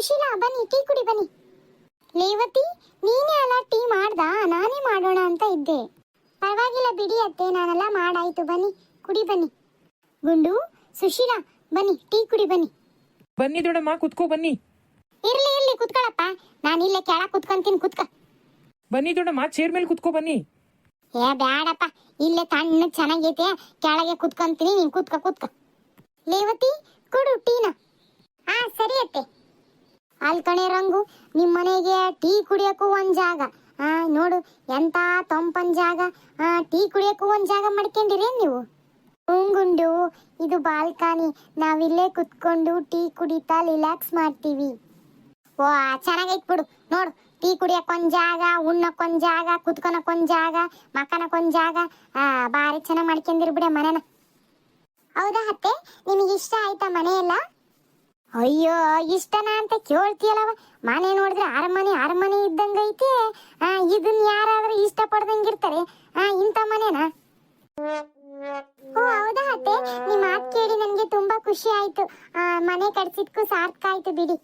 ಸುಶೀಲಾ ಬನ್ನಿ ಟೀ ಕುಡಿ ಬನ್ನಿ. ಲೇವತಿ ನೀನೇ ಅಲ್ಲ ಟೀ ಮಾಡ್ದ? ನಾನೇ ಮಾಡೋಣ ಅಂತ ಇದ್ದೆ. ಪರವಾಗಿಲ್ಲ ಬಿಡಿ ಅತ್ತೆ ನಾನೆಲ್ಲ ಮಾಡಾಯ್ತು. ಬನ್ನಿ ಕುಡಿ ಬನ್ನಿ. ಗುಂಡು ಸುಶೀಲಾ ಬನ್ನಿ ಟೀ ಕುಡಿ ಬನ್ನಿ. ಬನ್ನಿ ದೊಡಮ್ಮ ಕುತ್ಕೋ ಬನ್ನಿ. ಇರ್ಲಿ ಇರ್ಲಿ ಕುತ್ಕೊಳಪ್ಪ. ನಾನು ಇಲ್ಲೇ ಕೆಳಗೆ ಕುತ್ಕೊಂತೀನಿ ಕುತ್ಕ. ಬನ್ನಿ ದೊಡಮ್ಮ ಚೇರ್ ಮೇಲೆ ಕುತ್ಕೋ ಬನ್ನಿ. ಏ ಬ್ಯಾಡಪ್ಪ. ಇಲ್ಲೇ ತಣ್ಣ ಚೆನ್ನಾಗೈತೆ. ಕೆಳಗೆ ಕುತ್ಕೊಂತೀನಿ ನೀನ್ ಕುತ್ಕ ಕುತ್ಕ. ಲೇವತಿ ಕೊಡು ಟೀನ. ಹಾ ಸರಿ ಅತ್ತೆ. ಅಲ್ಲಿ ಕಣೆ ರಂಗು ನಿಮ್ಮ ಮನೆಗೆ ಟೀ ಕುಡಿಯೋಕ್ಕೂ ಒಂದು ಜಾಗ. ಆ, ನೋಡು, ಎಂತ ತಂಪನ್ ಜಾಗ. ಹಾ ಟೀ ಕುಡಿಯೋಕ್ಕೂ ಒಂದು ಜಾಗ ಮಾಡ್ಕೊಂಡಿರೇನ್ ನೀವು? ಹೂಂಗುಂಡು, ಇದು ಬಾಲ್ಕನಿ. ನಾವಿಲ್ಲೇ ಕುತ್ಕೊಂಡು ಟೀ ಕುಡಿತಾ ರಿಲ್ಯಾಕ್ಸ್ ಮಾಡ್ತೀವಿ. ಓ, ಚೆನ್ನಾಗೈತ್ ಬಿಡು. ನೋಡು, ಟೀ ಕುಡಿಯೋಕ್ಕೊಂದು ಜಾಗ ಉಣ್ಣಕ್ಕೊಂದ್ ಜಾಗ ಕುತ್ಕೊಳಕ್ಕೊಂದು ಜಾಗ ಮಕ್ಕನಕ್ಕೊಂದು ಜಾಗ. ಆ ಬಾರಿ ಚೆನ್ನಾಗಿ ಮಾಡ್ಕೊಂಡಿರ್ಬಿಡ ಮನೇನ. ಹೌದಾ ಅತ್ತೆ? ನಿಮಗೆ ಇಷ್ಟ ಆಯ್ತಾ ಮನೆ ಎಲ್ಲ ಅಯ್ಯೋ, ಇಷ್ಟನಾ ಅಂತ ಕೇಳ್ತೀಯಲ್ಲವ? ಮನೆ ನೋಡಿದ್ರೆ ಅರಮನೆ ಅರಮನೆ ಇದ್ದಂಗೈತೆ. ಆ ಇದನ್ನ ಯಾರಾದ್ರೂ ಇಷ್ಟ ಪಡ್ದಂಗಿರ್ತಾರೆ ಆ, ಇಂಥ ಮನೆನಾ? ಓ, ಹೌದಾ ಅತ್ತೆ? ನಿಮ್ಮ ಮಾತು ಕೇಳಿ ನನಗೆ ತುಂಬಾ ಖುಷಿ ಆಯ್ತು. ಮನೆ ಕಟ್ಸಿದ್ಕು ಸಾರ್ಥಕ ಆಯ್ತು ಬಿಡಿ.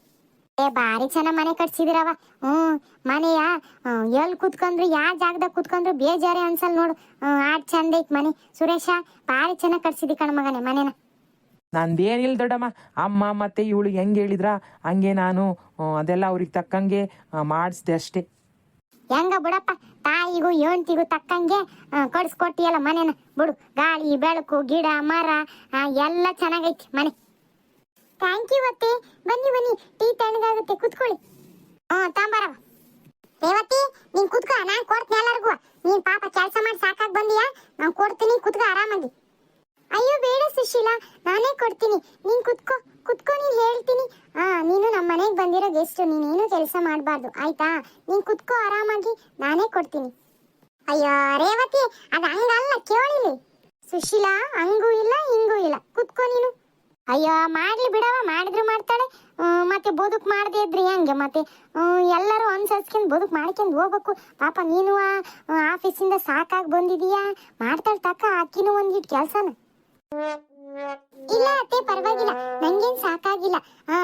ಏ ಬಾರಿ ಚೆನ್ನಾಗಿ ಮನೆ ಕಟ್ಸಿದಿರವ. ಹ್ಮ್ ಮನೆಯ? ಎಲ್ಲಿ ಕುತ್ಕೊಂಡ್ರು ಯಾವ ಜಾಗದಾಗ ಕುತ್ಕೊಂಡ್ರು ಬೇಜಾರೇ ಅನ್ಸಲ್ ನೋಡು. ಆಟ್ ಚಂದ ಐತ್ ಮನೆ. ಸುರೇಶ ಬಾರಿ ಚೆನ್ನಾಗಿ ಕಟ್ಸಿದಿ ಕಣ ಮಗನೇ, ಮನೆನ. ನಂದೇನಿಲ್ಲ ದೊಡ್ಡಮ್ಮ. ಅಮ್ಮ ಮತ್ತೆ ಇವಳು ಹೆಂಗೆ ಹೇಳಿದ್ರ? ಹಂಗೆ ನಾನು ಅದೆಲ್ಲ ಅವ್ರಿಗೆ ತಕ್ಕಂಗೆ ಮಾಡಿಸ್ದೆ ಅಷ್ಟೇ. ಹೆಂಗ ಬಿಡಪ್ಪ? ತಾಯಿಗೂ ಯೋಂತಿಗೂ ತಕ್ಕಂಗೆ ಕೊಡಿಸ್ಕೊಟ್ಟಿಯಲ್ಲ ಮನೇನ? ಮನೆನ ಬಿಡು. ಗಾಳಿ ಬೆಳಕು ಗಿಡ ಮರ ಎಲ್ಲ ಚೆನ್ನಾಗೈತಿ ಮನೆ. ಥ್ಯಾಂಕ್ ಯು ಅತ್ತೆ. ಬನ್ನಿ ಬನ್ನಿ. ಟೀ ತಣ್ಣಗಾಗುತ್ತೆ. ಕುತ್ಕೊಳ್ಳಿ. ಹ್ಞೂ ತಾಂಬಾರವ ರೇವತಿ ನೀನು ಕುತ್ಕೋ ನಾನ್ ಕೊಡ್ತೀನಿ ಎಲ್ಲರಿಗೂ ನೀನ್ ಪಾಪ ಕೆಲಸ ಮಾಡಿ ಸಾಕಾಗಿ ಬಂದಿಯಾ ನಾನ್ ಕೊಡ್ತೀನಿ ಕುತ್ಕೋ ಆರಾಮಾಗಿ ಅಯ್ಯೋ ಬೇಡ ಸುಶೀಲಾ ನಾನೇ ಕೊಡ್ತೀನಿ ನೀನ್ ಕುತ್ಕೋ ಕುತ್ಕೋ ನೀನ್ ಹೇಳ್ತೀನಿ ಆ ನೀನು ನಮ್ಮ ಮನೆಗೆ ಬಂದಿರೋ ಗೆಸ್ಟ್ ನೀನೇನು ಕೆಲಸ ಮಾಡಬಾರ್ದು ಆಯ್ತಾ ನೀನ್ ಕುತ್ಕೋ ಆರಾಮಾಗಿ ನಾನೇ ಕೊಡ್ತೀನಿ ಅಯ್ಯೋ ರೇವತಿ ಅದು ಹಂಗಲ್ಲ ಕೇಳಿಲಿ ಸುಶೀಲಾ ಹಂಗೂ ಇಲ್ಲ ಹಿಂಗೂ ಇಲ್ಲ ಕುತ್ಕೋ ನೀನು ಅಯ್ಯೋ, ಮಾಡ್ಲಿ ಬಿಡವ ಮಾಡಿದ್ರು ಮಾಡ್ತಾಳೆ. ಮತ್ತೆ ಬದುಕ್ ಮಾಡದೇ ಇದ್ರಿ ಹೆಂಗೆ, ಮತ್ತೆ ಎಲ್ಲರೂ ಅನ್ಸರ್ಸ್ಕೊಂಡ್ ಬದುಕ್ ಮಾಡ್ಕೊಂಡು ಹೋಗ್ಬೇಕು. ಪಾಪ ನೀನು ಆಫೀಸಿಂದ ಸಾಕಾಗಿ ಬಂದಿದೀಯಾ? ಮಾಡ್ತಾಳೆ ತಕ್ಕ ಅಕ್ಕಿನೂ ಒಂದಿಟ್ಟು ಕೆಲಸನ. ಇಲ್ಲ ಅತ್ತೆ, ಪರವಾಗಿಲ್ಲ. ನಂಗೇನ್ ಸಾಕಾಗಿಲ್ಲ. ಹಾ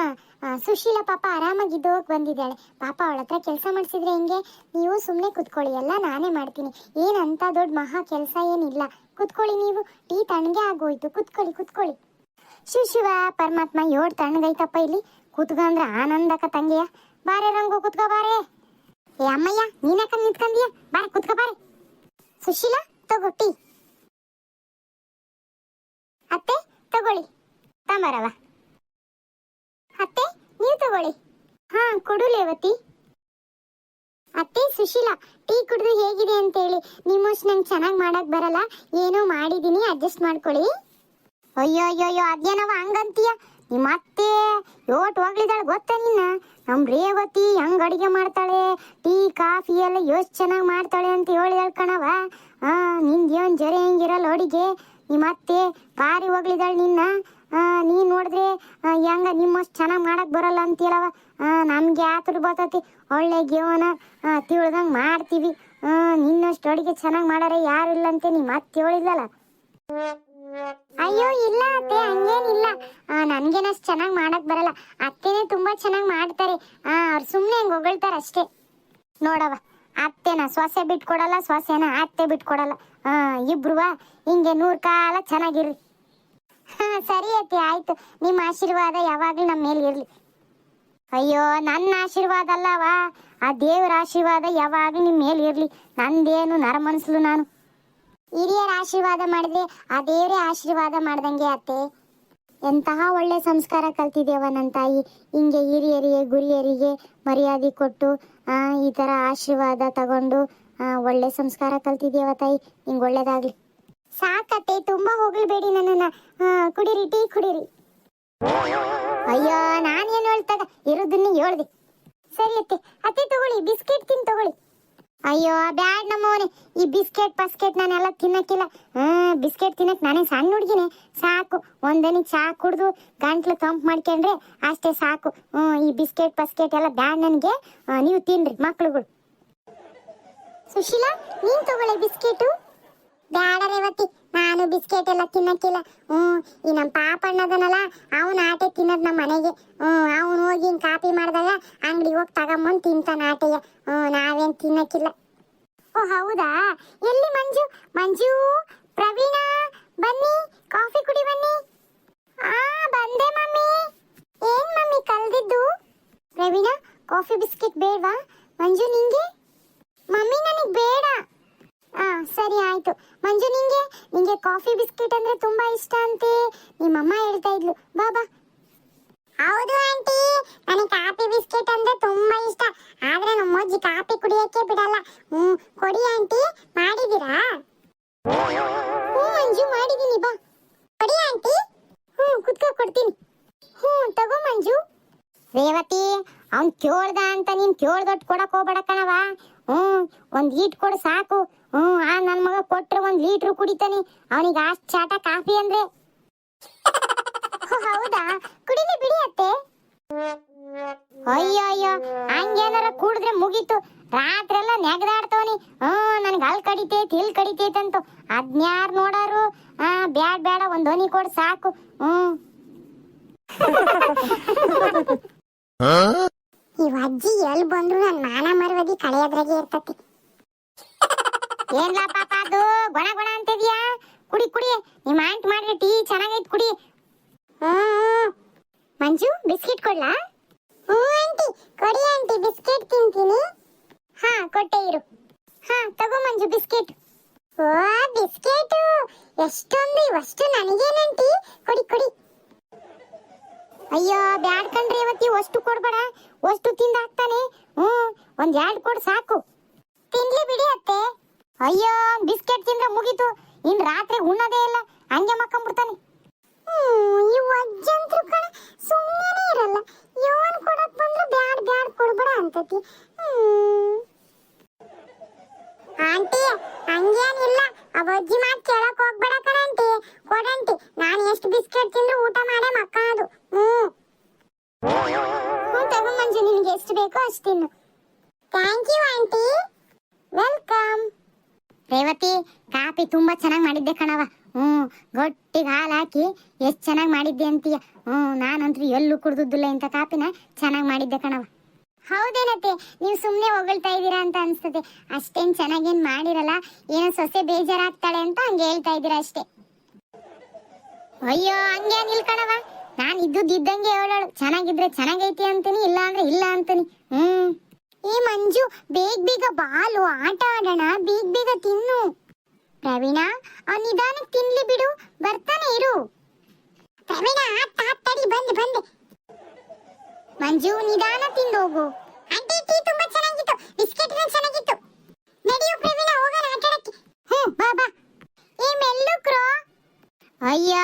ಸುಶೀಲ ಪಾಪ ಆರಾಮಾಗಿದ್ದು ಹೋಗಿ ಬಂದಿದ್ದಾಳೆ. ಪಾಪ ಅವಳ ಹತ್ರ ಕೆಲಸ ಮಾಡಿಸಿದ್ರೆ ಹೆಂಗೆ? ನೀವು ಸುಮ್ಮನೆ ಕುತ್ಕೊಳ್ಳಿ, ಎಲ್ಲ ನಾನೇ ಮಾಡ್ತೀನಿ. ಏನಂತ ದೊಡ್ಡ ಮಹಾ ಕೆಲಸ ಏನಿಲ್ಲ. ಕುತ್ಕೊಳ್ಳಿ ನೀವು. ಟೀ ತಣ್ಣಗೆ ಆಗೋಯ್ತು. ಕುತ್ಕೊಳ್ಳಿ ಕುತ್ಕೊಳ್ಳಿ. ಶಿವ ಪರಮಾತ್ಮ ಏಳು ತಣ್ಣಗೈತಪ್ಪ ಇಲ್ಲಿ. ಕೂತ್ಕೊಂಡ್ರೆ ಆನಂದಕ ತಂಗಿಯ. ಬಾರೆ ರಂಗು, ಕುತ್ಕೋ ಬಾರೆ. ಏ ಅಮ್ಮಯ್ಯ ನೀನಕ್ಕ ನಿಂತ್ಕಂದಿಯ? ಬಾರೆ, ಕುತ್ಕೋ ಬಾರೆ. ಸುಶೀಲಾ ತಗೊಟ್ಟಿ ಅತ್ತೆ, ತಗೊಳ್ಳಿ. ತಾಂಬಾರವ ಅತ್ತೆ, ನೀವು ತಗೊಳ್ಳಿ. ಹಾ ಕೊಡು ಲೇವತಿ ಅತ್ತೆ, ಸುಶೀಲಾ, ಟೀ ಕುಡಿದು ಹೇಗಿದೆ ಅಂತ ಹೇಳಿ ನಿಮ್ಮಷ್ಟು ನಂಗೆ ಚೆನ್ನಾಗಿ ಮಾಡಕ್ ಬರಲ್ಲ. ಏನೋ ಮಾಡಿದೀನಿ, ಅಡ್ಜಸ್ಟ್ ಮಾಡ್ಕೊಳ್ಳಿ. ಅಯ್ಯೋ ಅಯ್ಯೋ ಅಯ್ಯೋ ಅದೇನವ ಹಂಗಂತೀಯ? ನಿಮ್ಮ ಅತ್ತೆ ಯೋಟ್ ಹೋಗ್ಲಿದ್ದಾಳೆ ಗೊತ್ತಾ ನಿನ್ನ? ನಮ್ ರೇವತಿ ಹಂಗ್ ಅಡಿಗೆ ಮಾಡ್ತಾಳೆ? ಟೀ, ಕಾಫಿ ಎಲ್ಲ ಯೋಚ್ ಚೆನ್ನಾಗಿ ಮಾಡ್ತಾಳೆ ಅಂತ ಹೇಳಿ ಕಣವ ಆ ನಿಂದೇನ್ ಜರೆ ಹೆಂಗಿರಲ್ಲ ಅಡಿಗೆ? ನಿಮ್ಮ ಅತ್ತೆ ಭಾರಿ ಹೋಗ್ಲಿದ್ದಾಳೆ ನಿನ್ನ. ನೀನ್ ನೋಡಿದ್ರೆ ಹೆಂಗ ನಿಮ್ಮಷ್ಟು ಚೆನ್ನಾಗಿ ಮಾಡಕ್ ಬರಲ್ಲ ಅಂತೀರವ ನಮ್ಗೆ ಆತರ ಬರ್ತೈತಿ. ಒಳ್ಳೆ ಜೀವನ ತಿಳ್ದಂಗ್ ಮಾಡ್ತೀವಿ. ನಿನ್ನಷ್ಟು ಅಡಿಗೆ ಚೆನ್ನಾಗಿ ಮಾಡಾರೆ ಯಾರು ಇಲ್ಲ ಅಂತ ನಿಮ್ಮ ಅತ್ತೆ ಹೇಳಿದ್ಲಲ್ಲ. ಅಯ್ಯೋ, ಇಲ್ಲ ಅತ್ತೆ, ಹಂಗೇನಿಲ್ಲ. ನನ್ಗೇನಷ್ಟು ಚೆನ್ನಾಗಿ ಮಾಡಕ್ ಬರಲ್ಲ. ಅತ್ತೆನೇ ತುಂಬಾ ಚೆನ್ನಾಗಿ ಮಾಡ್ತಾರೆ. ಅವ್ರು ಸುಮ್ಮನೆ ಹಂಗೆ ಹೊಗಳ್ತಾರೆ ಅಷ್ಟೇ. ನೋಡವ ಅತ್ತೆನ ಸೊಸೆ ಬಿಟ್ಕೊಡಲ್ಲ, ಸೊಸೆನ ಅತ್ತೆ ಬಿಟ್ಕೊಡಲ್ಲ. ಹಾ ಇಬ್ರುವಾ, ಹಿಂಗೆ ನೂರ್ ಕಾಲ ಚೆನ್ನಾಗಿರ್ಲಿ ಹಾ, ಸರಿ ಅತ್ತೆ, ಆಯ್ತು. ನಿಮ್ಮ ಆಶೀರ್ವಾದ ಯಾವಾಗ್ಲೂ ನಮ್ಮ ಮೇಲೆ ಇರ್ಲಿ. ಅಯ್ಯೋ, ನನ್ನ ಆಶೀರ್ವಾದ ಅಲ್ಲವಾ? ಆ ದೇವರ ಆಶೀರ್ವಾದ ಯಾವಾಗ್ಲೂ ನಿಮ್ಮ ಮೇಲೆ ಇರ್ಲಿ. ನಂದೇನು ನರಮನ್ಸ್ಲು ನಾನು. ಹಿರಿಯರ ಆಶೀರ್ವಾದ ಮಾಡಿದ್ರೆ ಆ ದೇವರೇ ಆಶೀರ್ವಾದ ಮಾಡ್ದಂಗೆ ಅತ್ತೆ. ಎಂತಹ ಒಳ್ಳೆ ಸಂಸ್ಕಾರ ಕಲ್ತಿದ್ದೇವ ನನ್ನ ತಾಯಿ ಹಿಂಗೆ ಹಿರಿಯರಿಗೆ, ಗುರಿಯರಿಗೆ ಮರ್ಯಾದೆ ಕೊಟ್ಟು ಈ ಥರ ಆಶೀರ್ವಾದ ತಗೊಂಡು ಒಳ್ಳೆ ಸಂಸ್ಕಾರ ಕಲ್ತಿದ್ದೇವ ತಾಯಿ. ನಿಂಗೆ ಒಳ್ಳೇದಾಗ್ಲಿ. ಸಾಕತ್ತೆ, ತುಂಬಾ ಹೋಗ್ಲಿಬೇಡಿ ನನ್ನನ್ನ. ಕುಡಿರಿ, ಟೀ ಕುಡಿರಿ. ಅಯ್ಯೋ, ನಾನೇನು ಹೇಳ್ತಾಗ ಇರೋದನ್ನ ಹೇಳ್ದೆ. ಸರಿ ಅತ್ತೆ ಅತ್ತೆ ತಗೊಳ್ಳಿ, ಬಿಸ್ಕೆಟ್ ತಿನ್ ತಗೊಳ್ಳಿ. ಅಯ್ಯೋ ಬ್ಯಾಡ್ ನಮ್ಮವನೇ ಈ ಬಿಸ್ಕೆಟ್, ಪಸ್ಕೆಟ್ ನಾನೆಲ್ಲ ತಿನ್ನಕ್ಕಿಲ್ಲ. ಹ್ಮ್, ಬಿಸ್ಕೆಟ್ ತಿನ್ನಕ್ ನಾನೇ ಸಣ್ಣ ಹುಡುಗಿನೇ. ಸಾಕು ಒಂದನಿ ಚಾ ಕುಡ್ದು ಗಂಟ್ಲು ತಂಪ್ ಮಾಡ್ಕೊಂಡ್ರೆ ಅಷ್ಟೇ ಸಾಕು. ಹ್ಮ್, ಈ ಬಿಸ್ಕೆಟ್, ಪಸ್ಕೆಟ್ ಎಲ್ಲ ಬ್ಯಾಡ್ ನನಗೆ. ನೀವು ತಿನ್ರಿ ಮಕ್ಳುಗಳು. ಸುಶೀಲಾ, ನೀನ್ ತಗೊಳ್ಳಿ ಬಿಸ್ಕೆಟು. ಬ್ಯಾಡ ರೇವತಿ ನಾನು ಬಿಸ್ಕೆಟ್ ಎಲ್ಲ ತಿನ್ನಕ್ಕಿಲ್ಲ. ಹ್ಞೂ, ಈ ನಮ್ಮ ಪಾಪಣ್ಣದನಲ್ಲ, ಅವನು ಆಟೆ ತಿನ್ನೋದು ನಮ್ಮ ಮನೆಗೆ. ಹ್ಞೂ, ಅವನು ಹೋಗಿ ಹಿಂಗೆ ಕಾಪಿ ಮಾಡಿದಾಗ ಅಂಗಡಿಗೆ ಹೋಗಿ ತಗೊಂಬಂದು ತಿಂತಾನ ಆಟೆಯ ಹ್ಞೂ, ನಾವೇನು ತಿನ್ನಕ್ಕಿಲ್ಲ. ಓ, ಹೌದಾ? ಎಲ್ಲಿ ಮಂಜು? ಮಂಜು, ಪ್ರವೀಣ, ಬನ್ನಿ, ಕಾಫಿ ಕುಡಿ ಬನ್ನಿ. ಆ, ಬಂದೆ ಮಮ್ಮಿ. ಏನ್ ಮಮ್ಮಿ, ಕಲ್ದಿದ್ದು? ಪ್ರವೀಣ, ಕಾಫಿ ಬಿಸ್ಕೆಟ್ ಬೇಡವಾ ಮಂಜು ನಿಂಗೆ ಮಮ್ಮಿ ನನಗೆ ಬೇಡ ಆ ಸರಿ ಆಯ್ತು ಮಂಜು ನಿಂಗೆ ನಿಂಗೆ ಕಾಫಿ ಬಿಸ್ಕೆಟ್ ಅಂದ್ರೆ ತುಂಬಾ ಇಷ್ಟ ಅಂತೆ. ನಿಮ್ಮಮ್ಮ ಹೇಳ್ತಾ ಇದ್ಲು, ಬಾ ಬಾ. ಹೌದು ಆಂಟಿ, ನನಗೆ ಕಾಫಿ ಬಿಸ್ಕೆಟ್ ಅಂದ್ರೆ ತುಂಬಾ ಇಷ್ಟ. ಆದ್ರೆ ನಮ್ಮ ಅಜ್ಜಿ ಕಾಫಿ ಕುಡಿಯಕ್ಕೆ ಬಿಡಲ್ಲ. ಹ್ಮ್ ಕೊಡಿ ಆಂಟಿ ಮಾಡಿದೀರಾ ಹ್ಞೂ ಮಂಜು ಮಾಡಿದೀನಿ ಬಾ. ಕೊಡಿ ಆಂಟಿ. ಹ್ಞೂ, ಕುತ್ಕೋ, ಕೊಡ್ತೀನಿ. ಹ್ಞೂ, ತಗೋ ಮಂಜು. ರೇವತಿ, ಅವ್ನ್ ಕೇಳ್ದ ಅಂತ ನೀನ್ ಕೇಳ್ದೊಟ್ಟು ಕೊಡಕ್ ಹೋಗ್ಬೇಡ ಕಣವ ಹ್ಮ್ ಒಂದ್ ಲೀಟ್ ಕೊಡು ಸಾಕು. ಹ್ಮ್, ಆ ನನ್ ಮಗ ಕೊಟ್ರೆ ಒಂದ್ ಲೀಟ್ರು ಕುಡಿತಾನೆ. ಅವನಿಗೆ ಅಷ್ಟ್ ಚಾಟ ಕಾಫಿ ಅಂದ್ರೆ. ಹೌದಾ? ಕುಡಿಲಿ ಬಿಡಿ ಅತ್ತೆ. ಅಯ್ಯೋ ಅಯ್ಯೋ ಹಂಗೇನಾರ ಕುಡಿದ್ರೆ ಮುಗೀತು. ರಾತ್ರೆಲ್ಲ ನೆಗದಾಡ್ತವನಿ. ಹ್ಮ್, ನನ್ಗೆ ಅಲ್ಲಿ ಕಡಿತೈತಿ, ಇಲ್ಲಿ ಕಡಿತೈತಿ ಅಂತ. ಅದ್ನ್ಯಾರ್ ನೋಡಾರು? ಆ, ಬ್ಯಾಡ್ ಬ್ಯಾಡ, ಒಂದ್ ಧ್ವನಿ ಕೊಡ್, ಸಾಕು. ಹ್ಮ್. ಈ ಅಜ್ಜಿ ಎಲ್ಲಿ ಬಂದ್ರು ನನ್ ಮಾನ ಮರವದಿ ಕಳೆಯದ್ರಾಗೆ ಇರ್ತತಿ. ಏನ್ಲ ಪಾಪ ಅದು? ಗೊಣ ಗೊಣ ಅಂತಿದ್ಯಾ? ಕುಡಿ ಕುಡಿ. ನಿಮ್ಮ ಆಂಟ್ ಮಾಡಿದ ಟೀ ಚೆನ್ನಾಗೈತ್ ಕುಡಿ. ಮಂಜು ಬಿಸ್ಕಿಟ್ ಕೊಡ್ಲಾ? ಹ್ಞೂ ಆಂಟಿ. ಕೊಡಿ ಆಂಟಿ. ಬಿಸ್ಕೆಟ್ ತಿಂತೀನಿ. ಹಾ ಕೊಟ್ಟೆ ಇರು. ಹಾ ತಗೋ ಮಂಜು ಬಿಸ್ಕೆಟ್. ಓ ಬಿಸ್ಕೆಟ್. ಎಷ್ಟೊಂದು ಇವಷ್ಟು ನನಗೇನಂಟಿ ಕೊಡಿ ಕೊಡಿ. ಅಯ್ಯೋ ಬ್ಯಾಡ್ ಕಣ್ರಿ ಇವತ್ತಿ ಅಷ್ಟು ಕೊಡ್ಬೇಡ. ಅಷ್ಟು ತಿಂದ ಹಾಕ್ತಾನೆ ಹ್ಞೂ ಒಂದ್ ಎರಡು ಕೊಡು ಸಾಕು. ತಿನ್ಲಿ ಬಿಡಿ ಅತ್ತೆ. ಅಯ್ಯೋ, ಬಿಸ್ಕೆಟ್ ತಿಂದ್ರೆ ಮುಗೀತು. ಇನ್ ರಾತ್ರಿ ಉಣ್ಣದೇ ಇಲ್ಲ. ಹಂಗೆ ಮಕ್ಕಂಬಿಡ್ತಾನೆ. ಇವ್ ಅಜ್ಜಂತ್ರು ಕಣ. ಸುಮ್ಮನೆ ಇರಲ್ಲ. ಯೋನ್ ಕೊಡಕ್ ಬಂದ್ರೆ ಬ್ಯಾಡ್ ಬ್ಯಾಡ್ ಕೊಡ್ಬೇಡ ಅಂತತಿ ಹ್ಮ್ ಆಂಟಿ ಹಂಗೇನಿಲ್ಲ ಅವ ಅಜ್ಜಿ ಮಾತ್ ಕೇಳಕ್ ಹೋಗ್ಬೇಡ ಕಣಂಟಿ ಕೊಡಂಟಿ ನಾನು ಎಷ್ಟು ಬಿಸ್ಕೆಟ್ ತಿಂದ್ರು ಊಟ ಮಾಡೇ ಮಕ್ಕಳದು ಹ್ಮ್ ಹ್ಞೂ ತಗೋ ಮಂಜು ನಿನಗೆ ಎಷ್ಟು ಬೇಕೋ ಅಷ್ಟು ತಿನ್ನು thank you aunty welcome Revathi, coffee ತುಂಬಾ ಚೆನ್ನಾಗಿ ಮಾಡಿದ್ದೆ ಕಣವ ಹ್ಮ್ ಗಟ್ಟಿಗೆ ಹಾಲು ಹಾಕಿ ಎಷ್ಟು ಚೆನ್ನಾಗಿ ಮಾಡಿದ್ದೆ ಅಂತೀಯ. ಹ್ಮ್ ನಾನಂತೂ ಎಲ್ಲೂ ಕುಡ್ದುದಿಲ್ಲ ಇಂಥ ಕಾಪಿನ. ಚೆನ್ನಾಗಿ ಮಾಡಿದ್ದೆ ಕಣವ ಹೌದೇನತ್ತೆ, ನೀವು ಸುಮ್ಮನೆ ಹೊಗಳ್ತಾ ಇದ್ದೀರಾ ಅಂತ ಅನ್ಸ್ತದೆ. ಅಷ್ಟೇನ್ ಚೆನ್ನಾಗೇನ್ ಮಾಡಿರಲ್ಲ. ಏನೋ ಸೊಸೆ ಬೇಜಾರಾಗ್ತಾಳೆ ಅಂತ ಹಂಗೆ ಹೇಳ್ತಾ ಇದ್ದೀರಾ ಅಷ್ಟೇ. ಅಯ್ಯೋ ಹಂಗೆ ನಿಲ್ಕಣವ ನಾನು ಇದ್ದಂಗೆ ಹೇಳೋಳು. ಚೆನ್ನಾಗಿದ್ರೆ ಚೆನ್ನಾಗೈತಿ ಅಂತೀನಿ ಇಲ್ಲ ಅಂದ್ರೆ ಇಲ್ಲ ಅಂತೀನಿ. ಹ್ಮ್ ಏ ಮಂಜು, ಬೇಗ ಬೇಗ ಬಾಲು, ಆಟ ಆಡೋಣ, ಬೇಗ ಬೇಗ ತಿನ್ನು. ಪ್ರವೀಣ, ಆ ನಿಧಾನಕ್ಕೆ ತಿನ್ಲಿ ಬಿಡು, ಬರ್ತಾನೆ ಇರು. ಪ್ರವೀಣ ಆಟ ಬಂದ್ ಬಂದ್. ಮಂಜು, ನಿಧಾನ ತಿಂದು ಹೋಗು. ಆಂಟಿ, ಟೀ ತುಂಬಾ ಚೆನ್ನಾಗಿತ್ತು ಬಿಸ್ಕೆಟ್ ಚೆನ್ನಾಗಿತ್ತು. ನಡೆಯು ಪ್ರವೀಣ, ಹೋಗೋಣ ಆಟ ಆಡಕ್ಕೆ ಹ್ಮ್ ಬಾ ಬಾ. ಏ ಮೆಲ್ಲುಕ್ರೋ. ಅಯ್ಯ,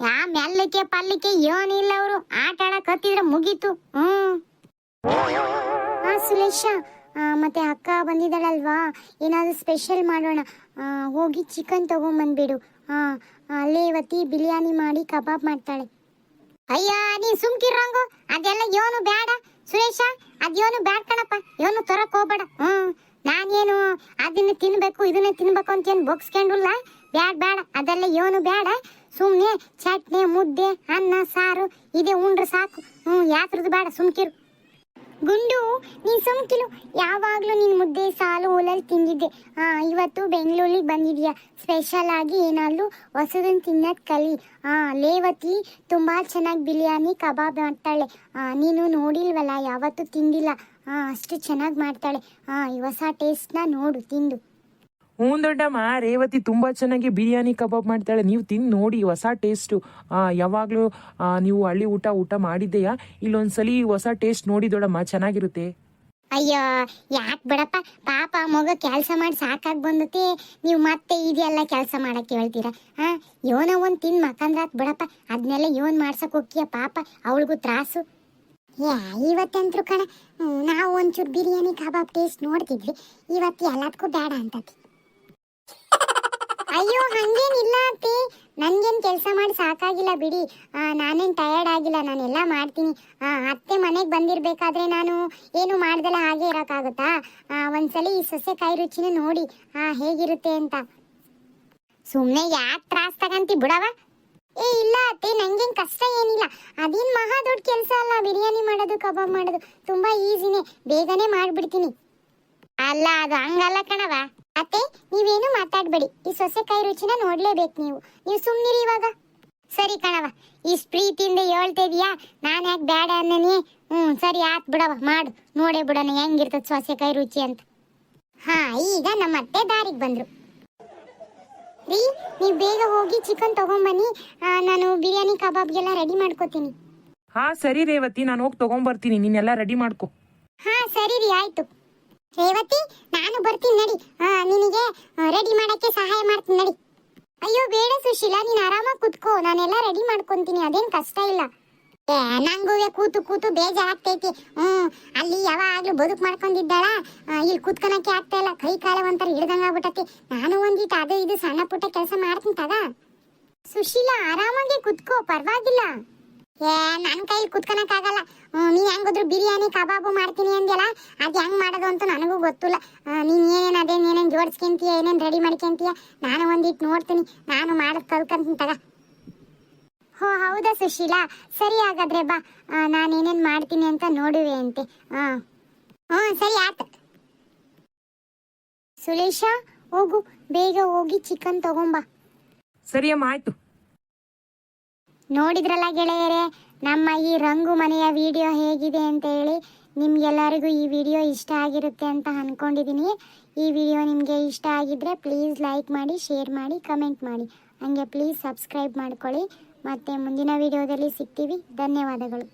ಯಾ ಮೆಲ್ಲಕ್ಕೆ ಪಲ್ಲಕ್ಕೆ ಏನಿಲ್ಲ ಅವರು. ಆಟ ಆಡಕ್ ಹತ್ತಿದ್ರೆ ಮುಗೀತು. ಹ್ಮ್ ಹಾ ಸುಲೇಶ ಮತ್ತೆ ಅಕ್ಕ ಬಂದಿದ್ದಾಳಲ್ವಾ? ಏನಾದ್ರು ಸ್ಪೆಷಲ್ ಮಾಡೋಣ. ಹೋಗಿ ಚಿಕನ್ ತಗೊಂಬಂದ್ಬಿಡು. ಹಾ ಅಲ್ಲೇ ಇವತ್ತಿ ಬಿರಿಯಾನಿ ಮಾಡಿ ಕಬಾಬ್ ಮಾಡ್ತಾಳೆ. ಅಯ್ಯ ನೀ ಸುಮ್ಕಿರಂಗು? ಅದೆಲ್ಲ ಯೋನು ಬೇಡ ಸುರೇಶ ಅದ್ಯೋನು ಬ್ಯಾಡ್ ಕಣಪ್ಪ. ಯೋನು ತರಕ್ ಹೋಗ್ಬೇಡ. ಹ್ಮ್. ನಾನೇನು ಅದನ್ನ ತಿನ್ಬೇಕು, ಇದನ್ನ ತಿನ್ಬೇಕು ಅಂತ ಏನು ಬೊಗ್ಸ್ಕೊಂಡಿಲ್ಲ. ಬ್ಯಾಡ್ ಬೇಡ ಅದೆಲ್ಲ ಯೋನು ಬೇಡ ಸುಮ್ನೆ ಚಟ್ನಿ, ಮುದ್ದೆ, ಅನ್ನ, ಸಾರು, ಇದೆ ಉಂಡ್ರೆ ಸಾಕು. ಹ್ಮ್ ಯಾತ್ರದ್ದು ಬೇಡ ಸುಮ್ಕಿರು. ಗುಂಡು, ನೀನ್ ಸುಮ್ಕಿಲು ಯಾವಾಗ್ಲೂ ನೀನ್ ಮುದ್ದೆ, ಸಾಲು ಓಲಲ್ಲಿ ತಿಂದಿದ್ದೆ. ಹಾ ಇವತ್ತು ಬೆಂಗಳೂರಿಗೆ ಬಂದಿದ್ಯಾ? ಸ್ಪೆಷಲ್ ಆಗಿ ಏನಾದ್ರು ಹೊಸದನ್ನು ತಿನ್ನೋದ್ ಕಲಿ. ಹಾ ಲೇವತಿ ತುಂಬಾ ಚೆನ್ನಾಗಿ ಬಿರಿಯಾನಿ, ಕಬಾಬ್ ಮಾಡ್ತಾಳೆ. ನೀನು ನೋಡಿಲ್ವಲ್ಲ, ಯಾವತ್ತೂ ತಿಂದಿಲ್ಲ. ಹಾ ಅಷ್ಟು ಚೆನ್ನಾಗಿ ಮಾಡ್ತಾಳೆ. ಹಾ ಹೊಸ ಟೇಸ್ಟ್ನ ನೋಡು, ತಿಂದು. ಹ್ಞೂ ದೊಡ್ಡಮ್ಮ ರೇವತಿ ತುಂಬ ಚೆನ್ನಾಗಿ ಬಿರಿಯಾನಿ ಕಬಾಬ್ ಮಾಡ್ತಾಳೆ. ನೀವು ತಿಂದು ನೋಡಿ, ಹೊಸ ಟೇಸ್ಟು. ಯಾವಾಗಲೂ ನೀವು ಹಳ್ಳಿ ಊಟ ಊಟ ಮಾಡಿದ್ದೆಯಾ? ಇಲ್ಲೊಂದ್ಸಲಿ ಹೊಸ ಟೇಸ್ಟ್ ನೋಡಿ ದೊಡ್ಡಮ್ಮ, ಚೆನ್ನಾಗಿರುತ್ತೆ. ಅಯ್ಯೋ, ಯಾಕೆ ಬಿಡಪ್ಪ? ಪಾಪ ಮಗ ಕೆಲಸ ಮಾಡಿ ಸಾಕಾಗಿ ಬಂದತಿ. ನೀವು ಮತ್ತೆ ಇದೆಲ್ಲ ಕೆಲಸ ಮಾಡಕ್ಕೆ ಹೇಳ್ತೀರಾ? ಹಾ ಯೋನ ಒಂದ್ ತಿನ್ ಮಕ್ಕಂದ್ರಾತ್ ಬಿಡಪ್ಪ. ಅದನ್ನೆಲ್ಲ ಯೋನ್ ಮಾಡ್ಸಕ್ ಹೋಗ್ತೀಯ ಪಾಪ. ಅವಳಿಗೂ ತ್ರಾಸು. ಯಾ ಇವತ್ತಂತ್ರು ಕಣ. ನಾವು ಒಂಚೂರು ಬಿರಿಯಾನಿ ಕಬಾಬ್ ಟೇಸ್ಟ್ ನೋಡ್ತಿದ್ವಿ. ಇವತ್ತು ಎಲ್ಲದಕ್ಕೂ ಬೇಡ ಅಂತತಿ. ಅಯ್ಯೋ, ಹಂಗೇನಿಲ್ಲ ಅತ್ತಿ ನನ್ಗೇನ್ ಕೆಲಸ ಮಾಡಿ ಸಾಕಾಗಿಲ್ಲ ಬಿಡಿ. ನಾನೇನ್ ಟಯರ್ಡ್ ಆಗಿಲ್ಲ, ನಾನೆಲ್ಲ ಮಾಡ್ತೀನಿ. ಅತ್ತೆ ಮನೆಗೆ ಬಂದಿರ್ಬೇಕಾದ್ರೆ ನಾನು ಏನು ಮಾಡ್ದಲ್ಲ ಹಾಗೆ ಇರೋಕ್ಕಾಗುತ್ತಾ? ಒಂದ್ಸಲಿ ಈ ಕೈ ರುಚಿನ ನೋಡಿ. ಹೇಗಿರುತ್ತೆ ಅಂತ. ಸುಮ್ಮನೆ ಯಾಕೆ ತ್ರಾಸ್ ತಗಂತಿ ಬಿಡವ ಏ, ಇಲ್ಲ ಅತ್ತೆ, ನಂಗೇನ್ ಕಷ್ಟ ಏನಿಲ್ಲ. ಅದೇನ್ ಮಹಾ ದೊಡ್ಡ ಕೆಲಸ ಅಲ್ಲ, ಬಿರಿಯಾನಿ ಮಾಡೋದು, ಕಬಾಬ್ ಮಾಡೋದು. ತುಂಬಾ ಈಸಿನೇ ಬೇಗನೆ ಮಾಡ್ಬಿಡ್ತೀನಿ. ಅಲ್ಲ, ಅದು ಹಂಗಲ್ಲ ಕಣವ ಅತ್ತೆ ನೀವೇನು ಮಾತಾಡ್ಬೇಡಿ. ಈ ಸೊಸೆಕಾಯಿ ರುಚಿನ ನೋಡ್ಲೇಬೇಕು ನೀವು. ನೀವು ಸುಮ್ನಿರಿ ಇವಾಗ. ಸರಿ ಕಣವ ಇಷ್ಟು ಪ್ರೀತಿಯಿಂದ ಹೇಳ್ತಾ ಇದೀಯಾ? ನಾನು ಯಾಕೆ ಬೇಡ ಅನ್ನನಿ? ಹ್ಞೂ ಸರಿ ಆತ್ ಬಿಡವ ಮಾಡು. ನೋಡೇ ಬಿಡೋಣ ಹೆಂಗಿರ್ತದ ಸೊಸೆಕಾಯಿ ರುಚಿ ಅಂತ. ಹಾ ಈಗ ನಮ್ಮ ಅತ್ತೆ ದಾರಿಗೆ ಬಂದ್ರು. ರೀ ನೀವು ಬೇಗ ಹೋಗಿ ಚಿಕನ್ ತಗೊಂಬನ್ನಿ. ಆ, ನಾನು ಬಿರಿಯಾನಿ ಕಬಾಬ್ಗೆಲ್ಲ ರೆಡಿ ಮಾಡ್ಕೋತೀನಿ. ಹಾ ಸರಿ ರೇವತಿ ನಾನು ಹೋಗಿ ತಗೊಂಬರ್ತೀನಿ. ನೀನೆಲ್ಲ ರೆಡಿ ಮಾಡ್ಕೊ. ಹಾ ಸರಿ ರೀ ಆಯ್ತು. ರೇವತಿ, ನಾನು ಬರ್ತೀನಿ ನಡಿ. ನಿನಗೆ ರೆಡಿ ಮಾಡಕ್ಕೆ ಸಹಾಯ ಮಾಡ್ತೀನಿ ನಡಿ. ಅಯ್ಯೋ, ಬೇಡ ಸುಶೀಲಾ, ನೀನು ಆರಾಮಾಗಿ ಕುತ್ಕೋ. ನಾನೆಲ್ಲ ರೆಡಿ ಮಾಡ್ಕೊಂತೀನಿ. ಅದೇನ್ ಕಷ್ಟ ಇಲ್ಲ. ನಂಗೂ ಕೂತು ಕೂತು ಬೇಜಾರಾಗ್ತೈತಿ. ಹ್ಞೂ ಅಲ್ಲಿ ಯಾವಾಗಲೂ ಬದುಕು ಮಾಡ್ಕೊಂಡಿದ್ದಾಳ. ಇಲ್ಲಿ ಕೂತ್ಕೊಳಕ್ಕೆ ಆಗ್ತಾ ಇಲ್ಲ. ಕೈ ಕಾಲ ಒಂಥರ ಹಿಡ್ದಂಗೆ ಆಗ್ಬಿಟ್ಟತಿ ನಾನು ಒಂದಿಟ್ಟು ಅದು ಇದು ಸಣ್ಣ ಪುಟ್ಟ ಕೆಲಸ ಮಾಡ್ತೀನಿ ತಗ. ಸುಶೀಲಾ, ಆರಾಮಾಗಿ ಕುತ್ಕೋ. ಪರವಾಗಿಲ್ಲ. ಏ ನನ್ನ ಕೈಲಿ ಕುತ್ಕೊಳಕ್ ಆಗಲ್ಲ ನೀ ಹೆಂಗಿದ್ರು ಬಿರಿಯಾನಿ ಕಬಾಬು ಮಾಡ್ತೀನಿ ಅಂದ್ಯಲ್ಲ ಅದು ಹೆಂಗ್ ಮಾಡೋದು ಅಂತ ನನಗೂ ಗೊತ್ತಿಲ್ಲ. ಆ, ಏನೇನು ಏನೇನ್ ಏನೇನು ಜೋಡಿಸ್ಕೊಂತೀಯ ಏನೇನ್ ರೆಡಿ ಮಾಡ್ಕೊಂತೀಯ ನಾನು ಒಂದಿಟ್ಟು ನೋಡ್ತೀನಿ. ನಾನು ಮಾಡೋದು ಕಲ್ಕಂತೀನಿ ತಗ. ಹೋ ಹೌದಾ ಸುಶೀಲಾ? ಸರಿ ಹಾಗಾದ್ರೆ ಬಾ. ನಾನು ನಾನ್ ಏನೇನ್ ಮಾಡ್ತೀನಿ ಅಂತ ನೋಡುವೆ ಅಂತೆ. ಹಾ ಹ್ಞೂ ಸರಿ ಆಯ್ತು. ಸುಲೇಶ ಹೋಗು. ಬೇಗ ಹೋಗಿ ಚಿಕನ್ ತಗೊಂಬಾ. ಸರಿ ಅಮ್ಮ ಆಯ್ತು. ನೋಡಿದ್ರಲ್ಲ ಗೆಳೆಯರೇ, ನಮ್ಮ ಈ ರಂಗು ಮನೆಯ ವಿಡಿಯೋ ಹೇಗಿದೆ ಅಂತ ಹೇಳಿ ನಿಮ್ಗೆಲ್ಲರಿಗೂ ಈ ವಿಡಿಯೋ ಇಷ್ಟ ಆಗಿರುತ್ತೆ ಅಂತ ಅಂದ್ಕೊಂಡಿದ್ದೀನಿ ಈ ವಿಡಿಯೋ ನಿಮಗೆ ಇಷ್ಟ ಆಗಿದ್ರೆ ಪ್ಲೀಸ್ ಲೈಕ್ ಮಾಡಿ ಶೇರ್ ಮಾಡಿ ಕಮೆಂಟ್ ಮಾಡಿ. ಹಾಗೆ ಪ್ಲೀಸ್ ಸಬ್ಸ್ಕ್ರೈಬ್ ಮಾಡ್ಕೊಳ್ಳಿ. ಮತ್ತೆ ಮುಂದಿನ ವಿಡಿಯೋದಲ್ಲಿ ಸಿಗ್ತೀವಿ. ಧನ್ಯವಾದಗಳು.